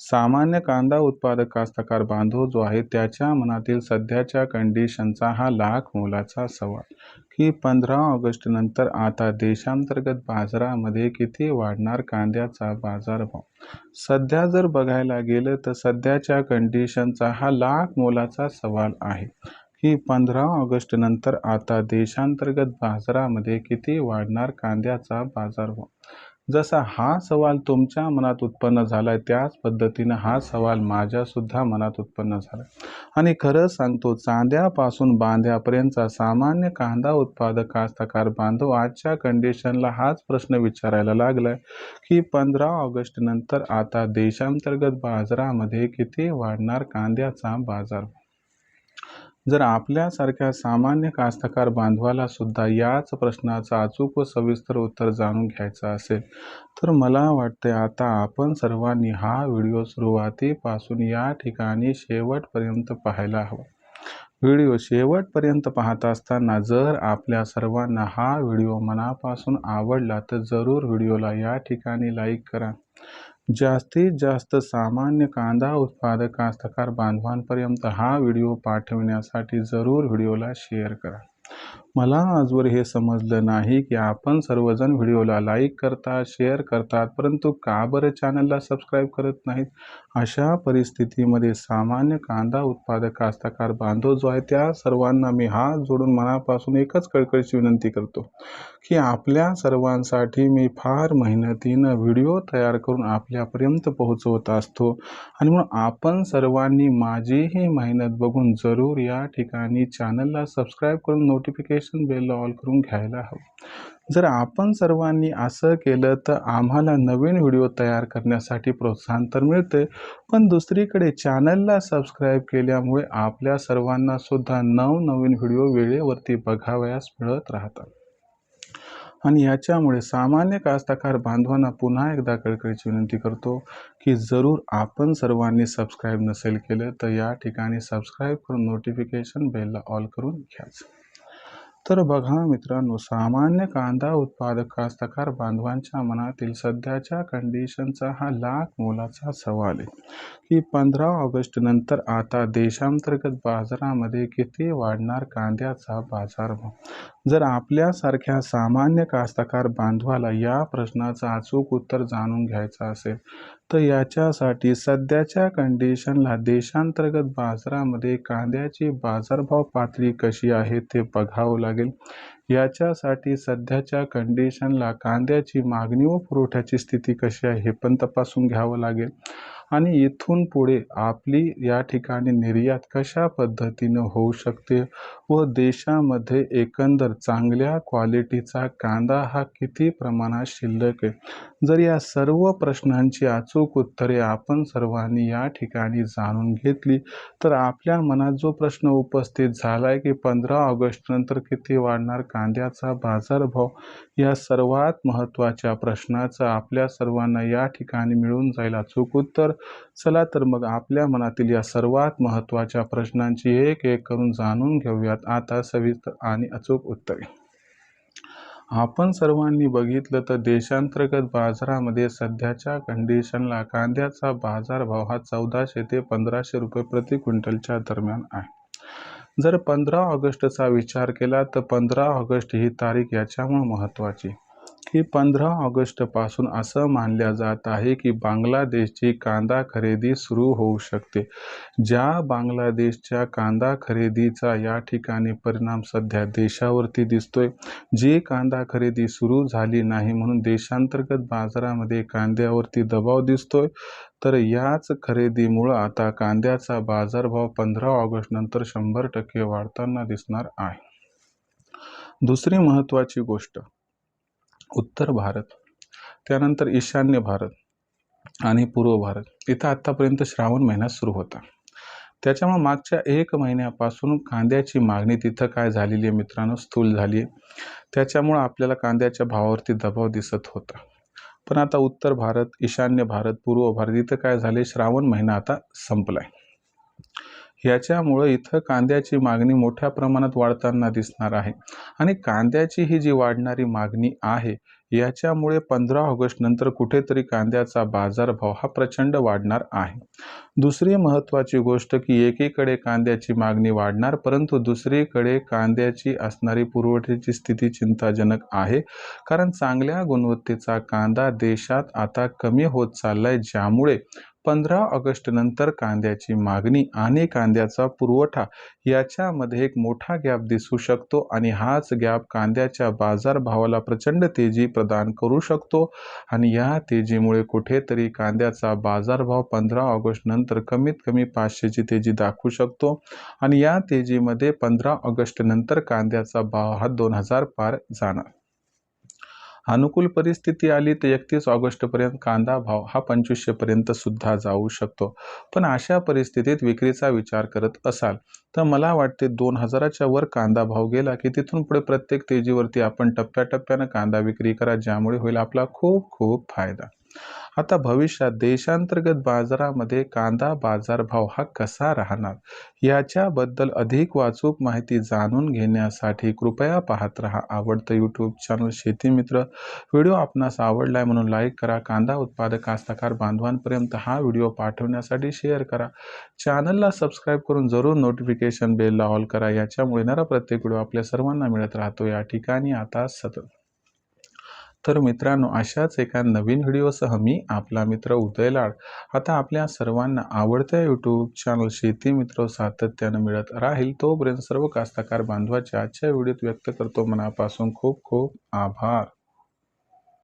सामान्य कांदा उत्पादक कास्तकार बांधव जो आहे त्याच्या मनातील सध्याच्या कंडिशनचा हा लाख मोलाचा सवाल. की पंधरा ऑगस्ट नंतर आता देशांतर्गत बाजारामध्ये किती वाढणार कांद्याचा बाजारभाव? सध्या जर बघायला गेलं तर सध्याच्या कंडिशनचा हा लाख मोलाचा सवाल आहे. की पंधरा ऑगस्ट नंतर आता देशांतर्गत बाजारामध्ये किती वाढणार कांद्याचा बाजारभाव? जसा हा सवाल तुमच्या मनात उत्पन्न झाला आहे त्याच पद्धतीनं हा सवाल माझ्यासुद्धा मनात उत्पन्न झाला आणि खरं सांगतो चांद्यापासून बांध्यापर्यंतचा सामान्य कांदा उत्पादक कास्तकार बांधव आजच्या कंडिशनला हाच प्रश्न विचारायला लागलाय की पंधरा ऑगस्ट नंतर आता देशांतर्गत बाजारामध्ये किती वाढणार कांद्याचा बाजार जर आपल्यासारख्या सामान्य कास्तकार बांधवाला सुद्धा याच प्रश्नाचं अचूक व सविस्तर उत्तर जाणून घ्यायचं असेल तर मला वाटते आता आपण सर्वांनी हा व्हिडिओ सुरुवातीपासून या ठिकाणी शेवटपर्यंत पाहायला हवा. व्हिडिओ शेवटपर्यंत पाहत असताना जर आपल्या सर्वांना हा व्हिडिओ मनापासून आवडला तर जरूर व्हिडिओला या ठिकाणी लाईक करा. जास्तीत जास्त सामान्य कांदा उत्पादक कास्तकार बांधवांपर्यंत हा व्हिडिओ पाठविण्यासाठी जरूर व्हिडिओला शेअर करा. मला आजवर हे समजलं नाही की आपण सर्वजण व्हिडिओला लाईक करतात शेअर करतात परंतु का बरं चॅनलला सबस्क्राईब करत नाहीत? अशा परिस्थितीमध्ये सामान्य कांदा उत्पादक कास्तकार बांधव जो आहे त्या सर्वांना मी हात जोडून मनापासून एकच कळकळीची विनंती करतो की आपल्या सर्वांसाठी मी फार मेहनतीनं व्हिडिओ तयार करून आपल्यापर्यंत पोहोचवत असतो. आणि म्हणून आपण सर्वांनी माझीही मेहनत बघून जरूर या ठिकाणी चॅनलला सबस्क्राईब करून नोटिफिकेशन बेल ऑल करून घ्यायला हवं. जर आपण सर्वांनी असं केलं तर आम्हाला नवीन व्हिडिओ तयार करण्यासाठी प्रोत्साहन तर मिळते पण दुसरीकडे चॅनलला सबस्क्राईब केल्यामुळे आपल्या सर्वांना सुद्धा नवनवीन व्हिडिओ वेळेवरती बघावयास मिळत राहतात. आणि याच्यामुळे सामान्य कास्तकार बांधवांना पुन्हा एकदा कळकळीची विनंती करतो की जरूर आपण सर्वांनी सबस्क्राईब नसेल केलं तर या ठिकाणी सबस्क्राईब करून नोटिफिकेशन बेलला ऑल करून घ्यायचं तर बघा मित्रांनो सामान्य कांदा उत्पादक कास्तकार बांधवांच्या मनातील सध्याच्या कंडिशनचा हा लाख मोलाचा सवाल आहे की पंधरा ऑगस्ट नंतर आता देशांतर्गत बाजारामध्ये किती वाढणार कांद्याचा बाजारभाव जर आपल्यासारख्या सामान्य कास्तकार बांधवाला या प्रश्नाचं अचूक उत्तर जाणून घ्यायचं असेल तर याच्यासाठी सध्याच्या कंडिशनला देशांतर्गत बाजारामध्ये कांद्याची बाजारभाव पातळी कशी आहे ते बघावं लागेल. याच्यासाठी सध्याच्या कंडिशनला कांद्याची मागणी व पुरवठ्याची स्थिती कशी आहे हे पण तपासून घ्यावं लागेल. आणि इथून पुढे आपली या ठिकाणी निर्यात कशा पद्धतीनं होऊ शकते व देशामध्ये एकंदर चांगल्या क्वालिटीचा कांदा हा किती प्रमाणात शिल्लक आहे? जर या सर्व प्रश्नांची अचूक उत्तरे आपण सर्वांनी या ठिकाणी जाणून घेतली तर आपल्या मनात जो प्रश्न उपस्थित झाला आहे की पंधरा ऑगस्ट नंतर किती वाढणार कांद्याचा बाजारभाव या सर्वात महत्त्वाच्या प्रश्नाचं आपल्या सर्वांना या ठिकाणी मिळून जाईल अचूक उत्तर. चला तर मग आपल्या मनातील या सर्वात महत्त्वाच्या प्रश्नांची एक एक करून जाणून घेऊयात. आता सविस्तर आणि अचूक उत्तरे. आपण सर्वांनी बघितलं तर देशांतर्गत बाजारामध्ये सध्याच्या कंडिशनला कांद्याचा बाजारभाव हा चौदाशे ते पंधराशे रुपये प्रति क्विंटलच्या दरम्यान आहे. जर पंधरा ऑगस्टचा विचार केला तर पंधरा ऑगस्ट ही तारीख याच्यामुळे महत्त्वाची. की पंधरा ऑगस्टपासून असं मानल्या जात आहे की बांगलादेशची कांदा खरेदी सुरू होऊ शकते. ज्या बांगलादेशच्या कांदा खरेदीचा या ठिकाणी परिणाम सध्या देशावरती दिसतोय. जी कांदा खरेदी सुरू झाली नाही म्हणून देशांतर्गत बाजारामध्ये कांद्यावरती दबाव दिसतोय तर याच खरेदीमुळं आता कांद्याचा बाजारभाव पंधरा ऑगस्ट नंतर शंभर टक्के वाढताना दिसणार आहे. दुसरी महत्त्वाची गोष्ट उत्तर भारत त्यानंतर ईशान्य भारत आणि पूर्व भारत. इथं आत्तापर्यंत श्रावण महिना सुरू होता. त्याच्यामुळे मागच्या एक महिन्यापासून कांद्याची मागणी तिथं काय झालेली आहे मित्रांनो? स्थूल झाली आहे. त्याच्यामुळं आपल्याला कांद्याच्या भावावरती दबाव दिसत होता. पण आता उत्तर भारत ईशान्य भारत पूर्व भारत इथं काय झाले श्रावण महिना आता संपलाय. याच्यामुळं इथं कांद्याची मागणी मोठ्या प्रमाणात वाढताना दिसणार आहे. आणि कांद्याची ही जी वाढणारी मागणी आहे याच्यामुळे पंधरा ऑगस्ट नंतर कुठेतरी कांद्याचा बाजारभाव हा प्रचंड वाढणार आहे. दुसरी महत्त्वाची गोष्ट की एकीकडे कांद्याची मागणी वाढणार परंतु दुसरीकडे कांद्याची असणारी पुरवठ्याची स्थिती चिंताजनक आहे. कारण चांगल्या गुणवत्तेचा कांदा देशात आता कमी होत चाललाय ज्यामुळे पंधरा ऑगस्ट नंतर कांद्याची मागणी आणि कांद्याचा पुरवठा याच्यामध्ये एक मोठा गॅप दिसू शकतो आणि हाच गॅप कांद्याच्या बाजारभावाला प्रचंड तेजी प्रदान करू शकतो. आणि या तेजीमुळे कुठेतरी कांद्याचा बाजारभाव पंधरा ऑगस्ट नंतर कमीत कमी पाचशेची तेजी दाखवू शकतो. आणि या तेजीमध्ये पंधरा ऑगस्ट नंतर कांद्याचा भाव हा दोन हजार पार जाणार. अनुकूल परिस्थिती आली तर एकतीस ऑगस्टपर्यंत कांदा भाव हा पंचवीसशेपर्यंत सुद्धा जाऊ शकतो. पण अशा परिस्थितीत विक्रीचा विचार करत असाल तर मला वाटते दोन हजाराच्या वर कांदा भाव गेला की तिथून पुढे प्रत्येक तेजीवरती आपण टप्प्याटप्प्यानं कांदा विक्री करा ज्यामुळे होईल आपला खूप खूप फायदा. आता भविष्यात देशांतर्गत बाजारामध्ये कांदा बाजारभाव हा कसा राहणार? याच्याबद्दल अधिक वाचूक माहिती जाणून घेण्यासाठी कृपया पाहत राहा आवडतं यूट्यूब चॅनल शेती मित्र. व्हिडिओ आपणास आवडलाय म्हणून लाईक करा. कांदा उत्पादक कास्तकार बांधवांपर्यंत हा व्हिडिओ पाठवण्यासाठी शेअर करा. चॅनलला सबस्क्राईब करून जरूर नोटिफिकेशन बेलला ऑल करा. याच्यामुळे येणारा प्रत्येक व्हिडिओ आपल्या सर्वांना मिळत राहतो. या ठिकाणी आता सतत तर मित्रांनो अशाच एका नवीन व्हिडिओसह मी आपला मित्र उदय लाड. आता आपल्या सर्वांना आवडत्या यूट्यूब चॅनल शेती मित्र सातत्यानं मिळत राहील तोपर्यंत सर्व कास्तकार बांधवाच्या आजच्या व्हिडिओत व्यक्त करतो. मनापासून खूप खूप आभार.